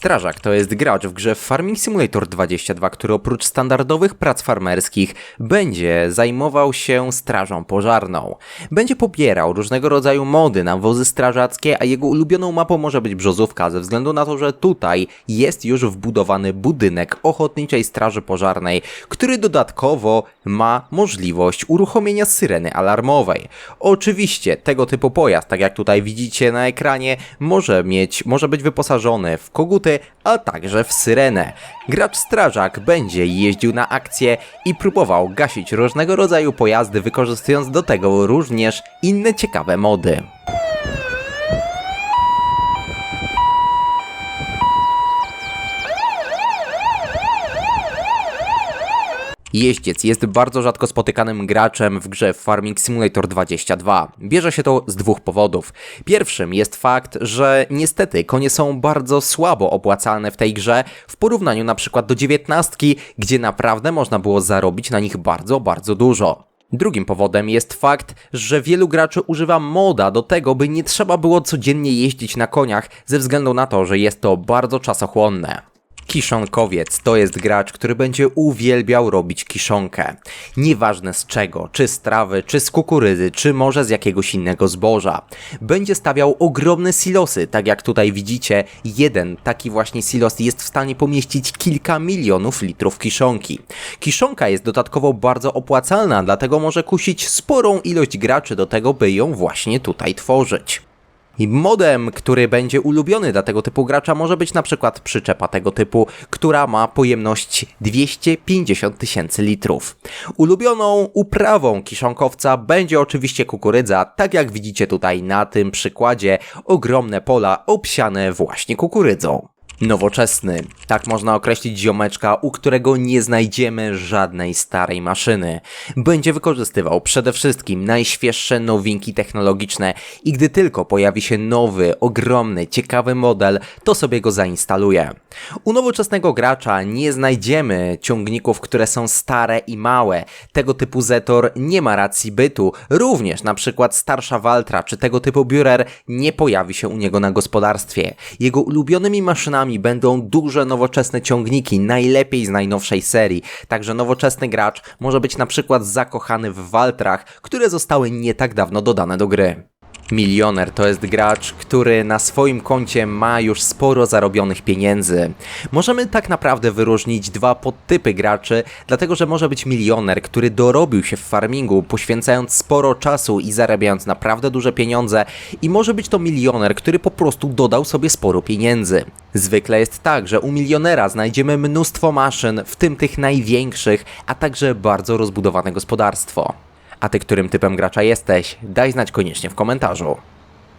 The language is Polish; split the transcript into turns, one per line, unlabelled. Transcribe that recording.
Strażak to jest gracz w grze Farming Simulator 22, który oprócz standardowych prac farmerskich będzie zajmował się strażą pożarną. Będzie pobierał różnego rodzaju mody na wozy strażackie, a jego ulubioną mapą może być Brzozówka, ze względu na to, że tutaj jest już wbudowany budynek Ochotniczej Straży Pożarnej, który dodatkowo ma możliwość uruchomienia syreny alarmowej. Oczywiście tego typu pojazd, tak jak tutaj widzicie na ekranie, może mieć, może być wyposażony w koguty, a także w syrenę. Gracz strażak będzie jeździł na akcje i próbował gasić różnego rodzaju pojazdy, wykorzystując do tego również inne ciekawe mody. Jeździec jest bardzo rzadko spotykanym graczem w grze Farming Simulator 22. Bierze się to z dwóch powodów. Pierwszym jest fakt, że niestety konie są bardzo słabo opłacalne w tej grze w porównaniu na przykład do 19, gdzie naprawdę można było zarobić na nich bardzo, bardzo dużo. Drugim powodem jest fakt, że wielu graczy używa moda do tego, by nie trzeba było codziennie jeździć na koniach, ze względu na to, że jest to bardzo czasochłonne. Kiszonkowiec to jest gracz, który będzie uwielbiał robić kiszonkę. Nieważne z czego, czy z trawy, czy z kukurydzy, czy może z jakiegoś innego zboża. Będzie stawiał ogromne silosy, tak jak tutaj widzicie, jeden taki właśnie silos jest w stanie pomieścić kilka milionów litrów kiszonki. Kiszonka jest dodatkowo bardzo opłacalna, dlatego może kusić sporą ilość graczy do tego, by ją właśnie tutaj tworzyć. Modem, który będzie ulubiony dla tego typu gracza może być na przykład przyczepa tego typu, która ma pojemność 250 tysięcy litrów. Ulubioną uprawą kiszonkowca będzie oczywiście kukurydza, tak jak widzicie tutaj na tym przykładzie, ogromne pola obsiane właśnie kukurydzą. Nowoczesny. Tak można określić ziomeczka, u którego nie znajdziemy żadnej starej maszyny. Będzie wykorzystywał przede wszystkim najświeższe nowinki technologiczne i gdy tylko pojawi się nowy, ogromny, ciekawy model, to sobie go zainstaluje. U nowoczesnego gracza nie znajdziemy ciągników, które są stare i małe. Tego typu Zetor nie ma racji bytu. Również na przykład starsza Waltra czy tego typu Bührer nie pojawi się u niego na gospodarstwie. Jego ulubionymi maszynami będą duże nowoczesne ciągniki, najlepiej z najnowszej serii. Także nowoczesny gracz może być na przykład zakochany w Waltrach, które zostały nie tak dawno dodane do gry. Milioner to jest gracz, który na swoim koncie ma już sporo zarobionych pieniędzy. Możemy tak naprawdę wyróżnić dwa podtypy graczy, dlatego że może być milioner, który dorobił się w farmingu, poświęcając sporo czasu i zarabiając naprawdę duże pieniądze, i może być to milioner, który po prostu dodał sobie sporo pieniędzy. Zwykle jest tak, że u milionera znajdziemy mnóstwo maszyn, w tym tych największych, a także bardzo rozbudowane gospodarstwo. A ty którym typem gracza jesteś? Daj znać koniecznie w komentarzu.